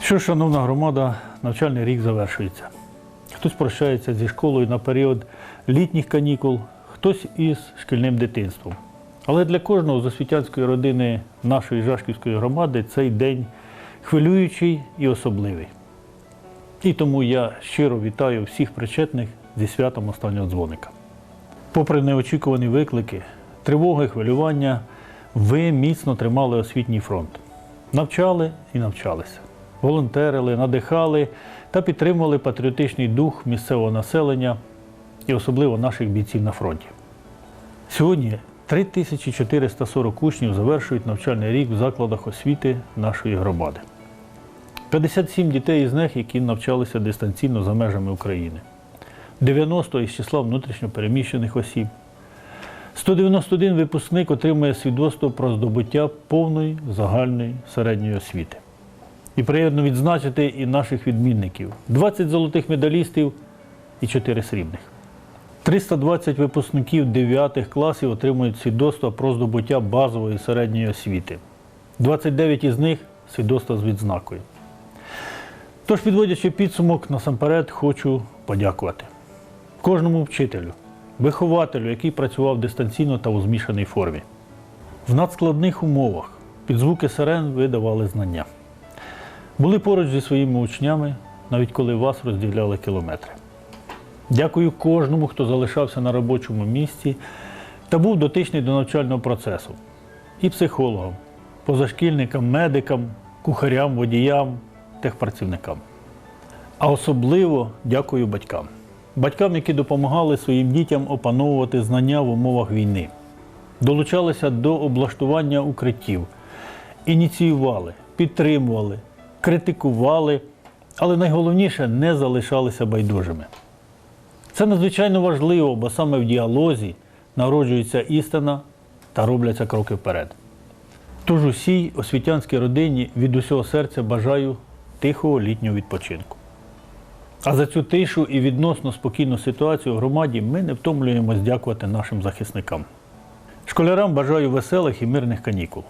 Що, ж, шановна громада, навчальний рік завершується. Хтось прощається зі школою на період літніх канікул, хтось із шкільним дитинством. Але для кожного з освітянської родини нашої Жашківської громади цей день хвилюючий і особливий. І тому я щиро вітаю всіх причетних зі святом останнього дзвоника. Попри неочікувані виклики, тривоги, хвилювання, ви міцно тримали освітній фронт. Навчали і навчалися, волонтерили, надихали та підтримували патріотичний дух місцевого населення і особливо наших бійців на фронті. Сьогодні 3440 учнів завершують навчальний рік в закладах освіти нашої громади. 57 дітей із них, які навчалися дистанційно за межами України. 90 із числа внутрішньопереміщених осіб. 191 випускник отримує свідоцтво про здобуття повної загальної середньої освіти. І приємно відзначити і наших відмінників: 20 золотих медалістів і 4 срібних. 320 випускників 9 класів отримують свідоцтва про здобуття базової середньої освіти. 29 із них свідоцтва з відзнакою. Тож, підводячи підсумок, насамперед хочу подякувати кожному вчителю, вихователю, який працював дистанційно та у змішаній формі. В надскладних умовах під звуки сирен ви давали знання. Були поруч зі своїми учнями, навіть коли вас розділяли кілометри. Дякую кожному, хто залишався на робочому місці та був дотичний до навчального процесу. І психологам, позашкільникам, медикам, кухарям, водіям, техпрацівникам. А особливо дякую батькам. Батькам, які допомагали своїм дітям опановувати знання в умовах війни, долучалися до облаштування укриттів, ініціювали, підтримували, критикували, але найголовніше не залишалися байдужими. Це надзвичайно важливо, бо саме в діалозі народжується істина та робляться кроки вперед. Тож усій освітянській родині від усього серця бажаю тихого літнього відпочинку. А за цю тишу і відносно спокійну ситуацію в громаді ми не втомлюємось дякувати нашим захисникам. Школярам бажаю веселих і мирних канікул.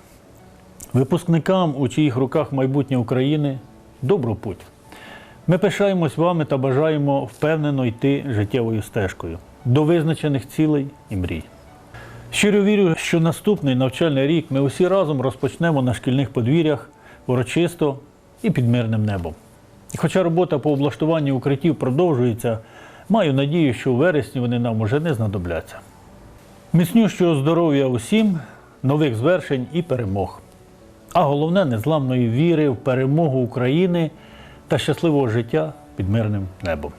Випускникам, у чиїх руках майбутнє України, добру путь. Ми пишаємось вами та бажаємо впевнено йти життєвою стежкою до визначених цілей і мрій. Щиро вірю, що наступний навчальний рік ми усі разом розпочнемо на шкільних подвір'ях урочисто і під мирним небом. І хоча робота по облаштуванню укриттів продовжується, маю надію, що у вересні вони нам уже не знадобляться. Міцнющого здоров'я усім, нових звершень і перемог. А головне незламної віри в перемогу України та щасливого життя під мирним небом.